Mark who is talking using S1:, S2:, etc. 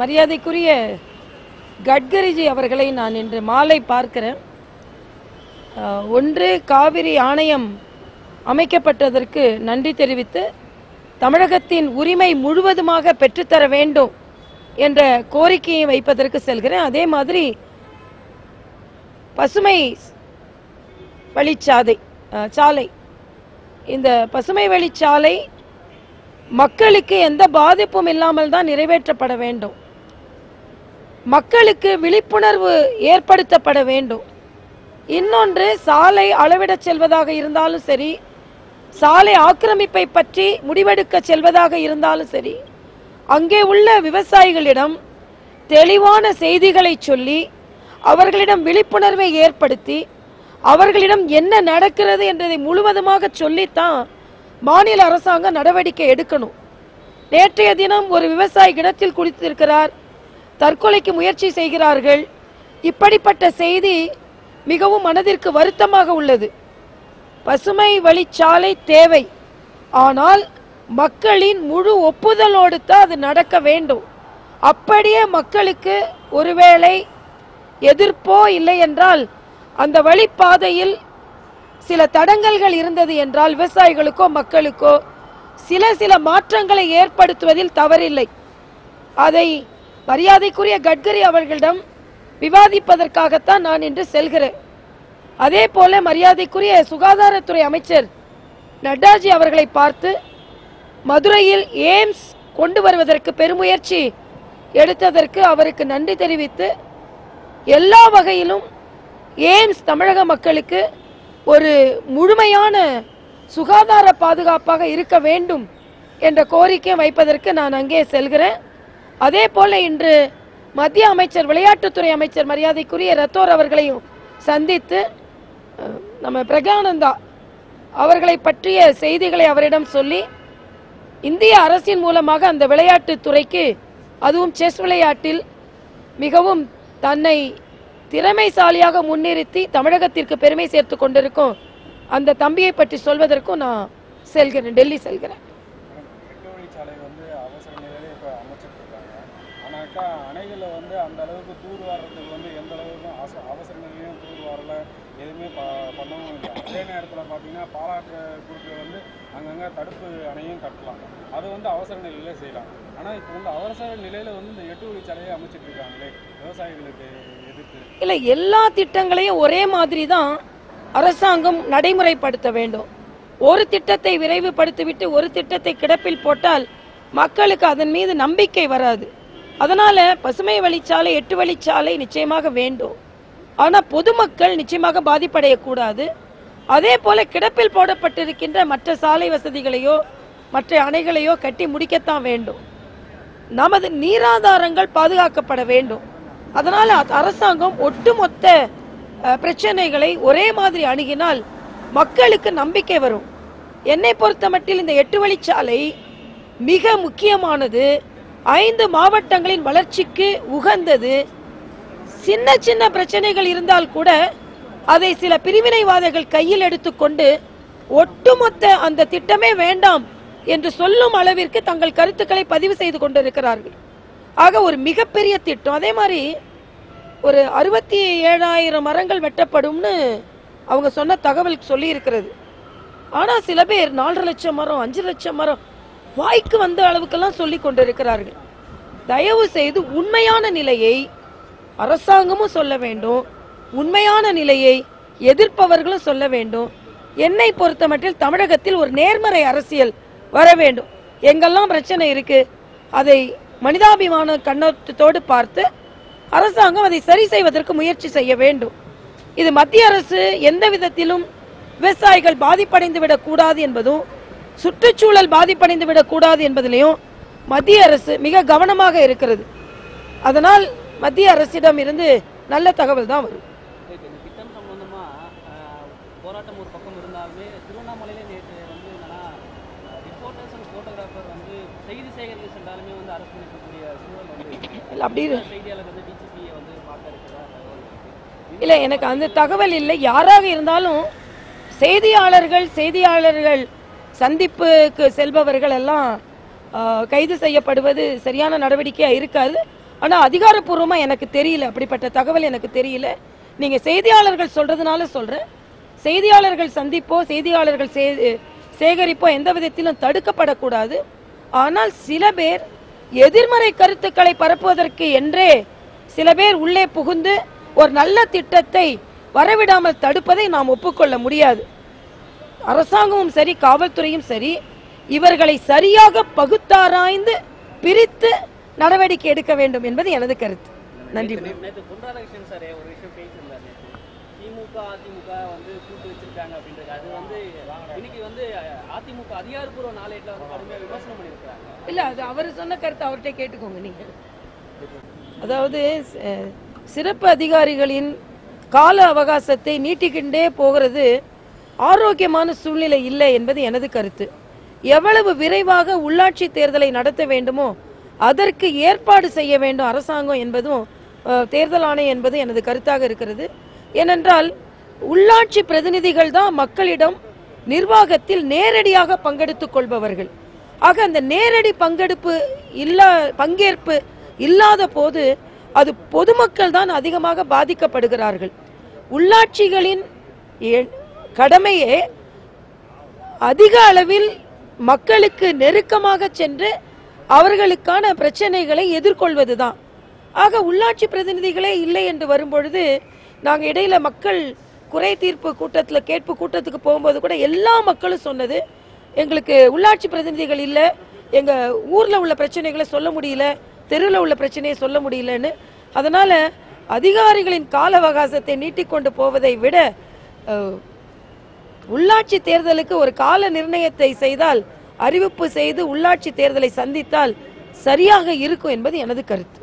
S1: மரியாதைக்குரிய கட்கரிஜி அவர்களை நான் இன்று மாலை பார்க்கிறேன். ஒன்று காவிரி ஆணையம் அமைக்கப்பட்டதற்கு நன்றி தெரிவித்து தமிழகத்தின் உரிமை முழுவதுமாக பெற்றுத்தர வேண்டும் என்ற கோரிக்கையை வைப்பதற்கு செல்கிறேன். அதே மாதிரி பசுமை வழிச்சாதை சாலை. இந்த பசுமை வழிச்சாலை மக்களுக்கு எந்த பாதிப்பும் இல்லாமல் தான் நிறைவேற்றப்பட வேண்டும். மக்களுக்கு விழிப்புணர்வு ஏற்படுத்தப்பட வேண்டும். இன்னொன்று சாலை அளவிடச் செல்வதாக இருந்தாலும் சரி சாலை ஆக்கிரமிப்பை பற்றி முடிவெடுக்க செல்வதாக இருந்தாலும் சரி அங்கே உள்ள விவசாயிகளிடம் தெளிவான செய்திகளை சொல்லி அவர்களிடம் விழிப்புணர்வை ஏற்படுத்தி அவர்களிடம் என்ன நடக்கிறது என்றதை முழுவதுமாக சொல்லித்தான் மாநில அரசாங்கம் நடவடிக்கை எடுக்கணும். நேற்றைய தினம் ஒரு விவசாயி கிணத்தில் குளித்திருக்கிறார். தற்கொலைக்கு முயற்சி செய்கிறார்கள். இப்படிப்பட்ட செய்தி மிகவும் மனதிற்கு வருத்தமாக உள்ளது. பசுமை வழிச்சாலை தேவை. ஆனால் மக்களின் முழு ஒப்புதலோடு தான் அது நடக்க வேண்டும். அப்படியே மக்களுக்கு ஒருவேளை எதிர்ப்போ இல்லை என்றால் அந்த வழிப்பாதையில் சில தடங்கல்கள் இருந்தது என்றால் விவசாயிகளுக்கோ மக்களுக்கோ சில சில மாற்றங்களை ஏற்படுத்துவதில் தவறில்லை. அதை மரியாதைக்குரிய கட்கரி அவர்களிடம் விவாதிப்பதற்காகத்தான் நான் இன்று செல்கிறேன். அதே போல மரியாதைக்குரிய சுகாதாரத்துறை அமைச்சர் நட்டாஜி அவர்களை பார்த்து மதுரையில் எய்ம்ஸ் கொண்டு வருவதற்கு பெருமுயற்சி எடுத்ததற்கு அவருக்கு நன்றி தெரிவித்து எல்லா வகையிலும் எய்ம்ஸ் தமிழக மக்களுக்கு ஒரு முழுமையான சுகாதார பாதுகாப்பாக இருக்க வேண்டும் என்ற கோரிக்கை வைப்பதற்கு நான் அங்கே செல்கிறேன். அதே போல இன்று மத்திய அமைச்சர் விளையாட்டுத்துறை அமைச்சர் மரியாதைக்குரிய ரத்தோர் அவர்களையும் சந்தித்து நம்ம பிரகானந்தா அவர்களை பற்றிய செய்திகளை அவரிடம் சொல்லி இந்திய அரசின் மூலமாக அந்த விளையாட்டுத் துறைக்கு அதுவும் செஸ் விளையாட்டில் மிகவும் தன்னை திறமைசாலியாக முன்னிறுத்தி தமிழகத்திற்கு பெருமை சேர்த்து கொண்டிருக்கும் அந்த தம்பியை பற்றி சொல்வதற்கும் நான் செல்கிறேன் டெல்லி செல்கிறேன்
S2: எட்டு வழிச்சாலை வந்து அவசர நிலையில இப்போ அமைச்சிட்டு இருக்காங்க ஆனாக்கா அணைகளில் வந்து அந்த அளவுக்கு தூர் வாரத்துக்கு வந்து எந்த அளவுக்கும் அவச அவசர நிலையும் தூர் வரல. எதுவுமே ப பண்ணவும் இல்லை. அதே நேரத்தில் பார்த்தீங்கன்னா பாலாற்று குறுக்கு வந்து அங்கங்கே தடுப்பு அணையும் கட்டலாம். அது வந்து அவசர நிலையில் செய்யலாம். ஆனால் இப்போ வந்து அவசர நிலையில் வந்து இந்த எட்டு வழிச்சாலையை அமைச்சிட்டு இருக்காங்களே விவசாயிகளுக்கு எதிர்த்து.
S1: இல்லை எல்லா திட்டங்களையும் ஒரே மாதிரி தான் அரசாங்கம் நடைமுறைப்படுத்த வேண்டும். ஒரு திட்டத்தை விரைவுபடுத்திவிட்டு ஒரு திட்டத்தை கிடப்பில் போட்டால் மக்களுக்கு அதன் மீது நம்பிக்கை வராது. அதனால் பசுமை வழிச்சாலை எட்டு வழிச்சாலை நிச்சயமாக வேண்டும். ஆனால் பொதுமக்கள் நிச்சயமாக பாதிப்படையக்கூடாது. அதே போல் கிடப்பில் போடப்பட்டிருக்கின்ற மற்ற சாலை வசதிகளையோ மற்ற அணைகளையோ கட்டி முடிக்கத்தான் வேண்டும். நமது நீராதாரங்கள் பாதுகாக்கப்பட வேண்டும். அதனால் அரசாங்கம் ஒட்டுமொத்த பிரச்சனைகளை ஒரே மாதிரி அணுகினால் மக்களுக்கு நம்பிக்கை வரும். என்னை பொறுத்தமட்டில் இந்த எட்டு வழிச்சாலை மிக முக்கியமானது. ஐந்து மாவட்டங்களின் வளர்ச்சிக்கு உகந்தது. சின்ன சின்ன பிரச்சனைகள் இருந்தால் கூட அதை சில பிரிவினைவாதிகள் கையில் எடுத்துக்கொண்டு ஒட்டுமொத்த அந்த திட்டமே வேண்டாம் என்று சொல்லும் அளவிற்கு தங்கள் கருத்துக்களை பதிவு செய்து கொண்டிருக்கிறார்கள். ஆக ஒரு மிகப்பெரிய திட்டம். அதே மாதிரி ஒரு அறுபத்தி ஏழாயிரம் மரங்கள் வெட்டப்படும்னு அவங்க சொன்ன தகவல் சொல்லி இருக்கிறது சில பேர் நாலரை லட்சம் மரம் அஞ்சு லட்சம் மரம் வாய்க்கு வந்த அளவுக்கெல்லாம் சொல்லி கொண்டிருக்கிறார்கள். தயவு செய்து உண்மையான நிலையை அரசாங்கமும் சொல்ல வேண்டும். உண்மையான நிலையை எதிர்ப்பவர்களும் சொல்ல வேண்டும். என்னை பொறுத்தமட்டில் தமிழகத்தில் ஒரு நேர்மறை அரசியல் வர வேண்டும். எங்கெல்லாம் பிரச்சனை இருக்கு அதை மனிதாபிமான கண்ணோட்டத்தோடு பார்த்து அரசாங்கம் அதை சரி செய்வதற்கு முயற்சி செய்ய வேண்டும். இது மத்திய அரசு எந்த விதத்திலும் விவசாயிகள் பாதிப்படைந்து விடக்கூடாது என்பதும் சுற்றுச்சூழல் பாதிப்படைந்து விடக்கூடாது என்பதிலையும் மத்திய அரசு மிக கவனமாக இருக்கிறது. அதனால் மத்திய அரசிடம் இருந்து நல்ல தகவல் தான் வரும்.
S3: போராட்டம் ஒரு பக்கம் இருந்தாலுமே திருவண்ணாமலையில நேற்று வந்து என்னன்னா ரிப்போர்ட்டர்ஸ் அண்ட் ஃபோட்டோகிராஃபர் வந்து செய்தி சேகரிக்க சென்றாலுமே வந்து அரசு பண்ணிக்கக்கூடிய சூழல் வந்து
S1: இல்ல, அப்படி இரு-
S3: செய்தியாளர் வந்து டிஜிபியை வந்து பார்க்க இருக்கிறதா தகவல் இருக்கு.
S1: இல்லை எனக்கு அந்த தகவல் இல்லை. யாராக இருந்தாலும் செய்தியாளர்கள் செய்தியாளர்கள் சந்திப்புக்கு செல்பவர்கள் எல்லாம் கைது செய்யப்படுவது சரியான நடவடிக்கையாக இருக்காது. ஆனால் அதிகாரப்பூர்வமாக எனக்கு தெரியல. அப்படிப்பட்ட தகவல் எனக்கு தெரியல. நீங்கள் செய்தியாளர்கள் சொல்கிறதுனால சொல்கிறேன் செய்தியாளர்கள் சந்திப்போ செய்தியாளர்கள் சே சேகரிப்போ எந்த விதத்திலும் தடுக்கப்படக்கூடாது. ஆனால் சில பேர் எதிர்மறை கருத்துக்களை பரப்புவதற்கு என்றே சில பேர் உள்ளே புகுந்து ஒரு நல்ல திட்டத்தை வரவிடாமல் தடுப்பதை நாம் ஒப்புக்கொள்ள முடியாது. அரசாங்கமும் சரி காவல்துறையும் சரி இவர்களை சரியாக பகுத்தாராய்ந்து பிரித்து நடவடிக்கை எடுக்க வேண்டும் என்பது எனது கருத்து. நன்றி.
S3: நேற்று பொன் ராதாகிருஷ்ணன் சார் ஒரு விஷயம் பேசியிருந்தார் நேற்று திமுக அதிமுக வந்து கூட்டு வச்சிருக்காங்க அப்படின்றது. அது வந்து இன்னைக்கு வந்து அதிமுக அதிகாரப்பூர்வ நாளேட்டில் வந்து கடுமையாக விமர்சனம் பண்ணியிருக்காங்க
S1: இல்ல அது அவர் சொன்ன கருத்தை அவர்கிட்ட கேட்டுக்கோங்க அதாவது சிறப்பு அதிகாரிகளின் கால அவகாசத்தை நீட்டிக்கிண்டே போகிறது ஆரோக்கியமான சூழ்நிலை இல்லை என்பது எனது கருத்து. எவ்வளவு விரைவாக உள்ளாட்சி தேர்தலை நடத்த வேண்டுமோ அதற்கு ஏற்பாடு செய்ய வேண்டும் அரசாங்கம் என்பதும் தேர்தல் ஆணையம் என்பது எனது கருத்தாக இருக்கிறது. ஏனென்றால் உள்ளாட்சி பிரதிநிதிகள் தான் மக்களிடம் நிர்வாகத்தில் நேரடியாக பங்கெடுத்துக் கொள்பவர்கள். ஆக அந்த நேரடி பங்கெடுப்பு இல்லா பங்கேற்பு இல்லாத போது அது பொதுமக்கள் தான் அதிகமாக பாதிக்கப்படுகிறார்கள். உள்ளாட்சிகளின் கடமையே அதிக அளவில் மக்களுக்கு நெருக்கமாக சென்று அவர்களுக்கான பிரச்சனைகளை எதிர்கொள்வதுதான். ஆக உள்ளாட்சி பிரதிநிதிகளே இல்லை என்று வரும்பொழுது நாங்கள் இடையில மக்கள் குறை தீர்ப்பு கூட்டத்தில் கேட்பு கூட்டத்துக்கு போகும்போது கூட எல்லா மக்களும் சொன்னது எங்களுக்கு உள்ளாட்சி பிரதிநிதிகள் இல்லை எங்கள் ஊரில் உள்ள பிரச்சனைகளை சொல்ல முடியல தெருவில் உள்ள பிரச்சனையை சொல்ல முடியலன்னு. அதனால அதிகாரிகளின் கால அவகாசத்தை நீட்டிக்கொண்டு போவதை விட உள்ளாட்சி தேர்தலுக்கு ஒரு கால நிர்ணயத்தை செய்தால் அறிவிப்பு செய்து உள்ளாட்சி தேர்தலை சந்தித்தால் சரியாக இருக்கும் என்பது எனது கருத்து.